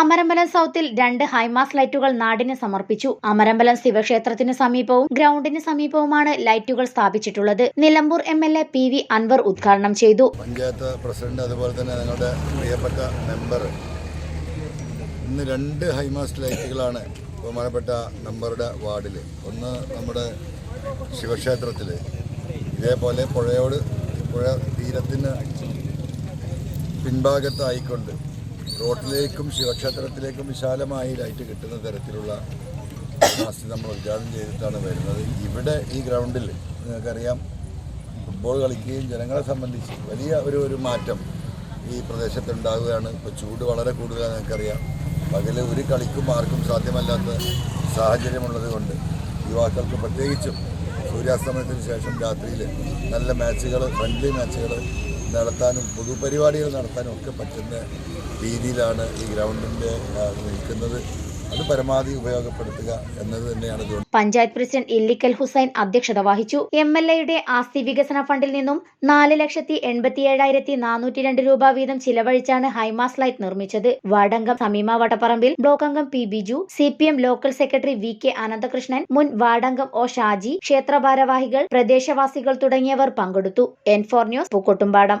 Amarambalam സൗത്തിൽ രണ്ട് high mast ലൈറ്റുകൾ നാടിന് സമർപ്പിച്ചു. അമരമ്പലം ശിവക്ഷേത്രത്തിന് സമീപവും ഗ്രൗണ്ടിന് സമീപവുമാണ് ലൈറ്റുകൾ സ്ഥാപിച്ചിട്ടുള്ളത്. Nilambur M L A P V Anvar ഉദ്ഘാടനം ചെയ്തു. പഞ്ചായത്ത് പ്രസിഡന്റ് അതുപോലെ തന്നെ ഞങ്ങളുടെ പ്രിയപ്പെട്ട മെമ്പർ. ഇന്ന് രണ്ട് ഹൈമാസ് ലൈറ്റുകളാണ് ബഹുമാനപ്പെട്ട മെമ്പറുടെ വാർഡിൽ ഒന്ന് നമ്മുടെ ശിവക്ഷേത്രത്തിൽ ഇതേപോലെ പുഴയോട് പുഴ തീരത്തിന് പിൻഭാഗത്തായിക്കൊണ്ട് റോട്ടിലേക്കും ശിവക്ഷേത്രത്തിലേക്കും വിശാലമായി ലൈറ്റ് കിട്ടുന്ന തരത്തിലുള്ള മാസ്തി നമ്മൾ ഉദ്ഘാടനം ചെയ്തിട്ടാണ് വരുന്നത്. ഇവിടെ ഈ ഗ്രൗണ്ടിൽ നിങ്ങൾക്കറിയാം ഫുട്ബോൾ കളിക്കുകയും ജനങ്ങളെ സംബന്ധിച്ച് വലിയ ഒരു ഒരു മാറ്റം ഈ പ്രദേശത്ത് ഉണ്ടാകുകയാണ് ഇപ്പോൾ ചൂട് വളരെ കൂടുതലാണ് നിങ്ങൾക്കറിയാം. പകൽ ഒരു കളിക്കും ആർക്കും സാധ്യമല്ലാത്ത സാഹചര്യമുള്ളത് കൊണ്ട് യുവാക്കൾക്ക് പ്രത്യേകിച്ചും സൂര്യാസ്തമനത്തിന് ശേഷം രാത്രിയിൽ നല്ല മാച്ചുകൾ ഫ്രണ്ട്ലി മാച്ചുകൾ നടത്താനും പൊതുപരിപാടികൾ നടത്താനും ഒക്കെ പറ്റുന്ന രീതിയിലാണ് ഈ ഗ്രൗണ്ടിന്റെ നിൽക്കുന്നത്. അത് പരമാവധി ഉപയോഗപ്പെടുത്തുക എന്നത് തന്നെയാണ് പഞ്ചായത്ത് പ്രസിഡന്റ് ഇല്ലിക്കൽ ഹുസൈൻ അധ്യക്ഷത വഹിച്ചു. എം എൽ എയുടെ ആസ്തി വികസന ഫണ്ടിൽ നിന്നും നാല് ലക്ഷത്തി എൺപത്തി ഏഴായിരത്തി നാനൂറ്റി രണ്ട് രൂപ വീതം ചിലവഴിച്ചാണ് ഹൈമാസ് ലൈറ്റ് നിർമ്മിച്ചത്. വാടംഗം സമീമ വട്ടപ്പറമ്പിൽ ബ്ലോക്ക് അംഗം P Biju C P M local secretary V K Ananthakrishnan മുൻ വാടംഗം ഒ ഷാജി ക്ഷേത്ര ഭാരവാഹികൾ പ്രദേശവാസികൾ തുടങ്ങിയവർ പങ്കെടുത്തു. N four news Pookkottumpadam.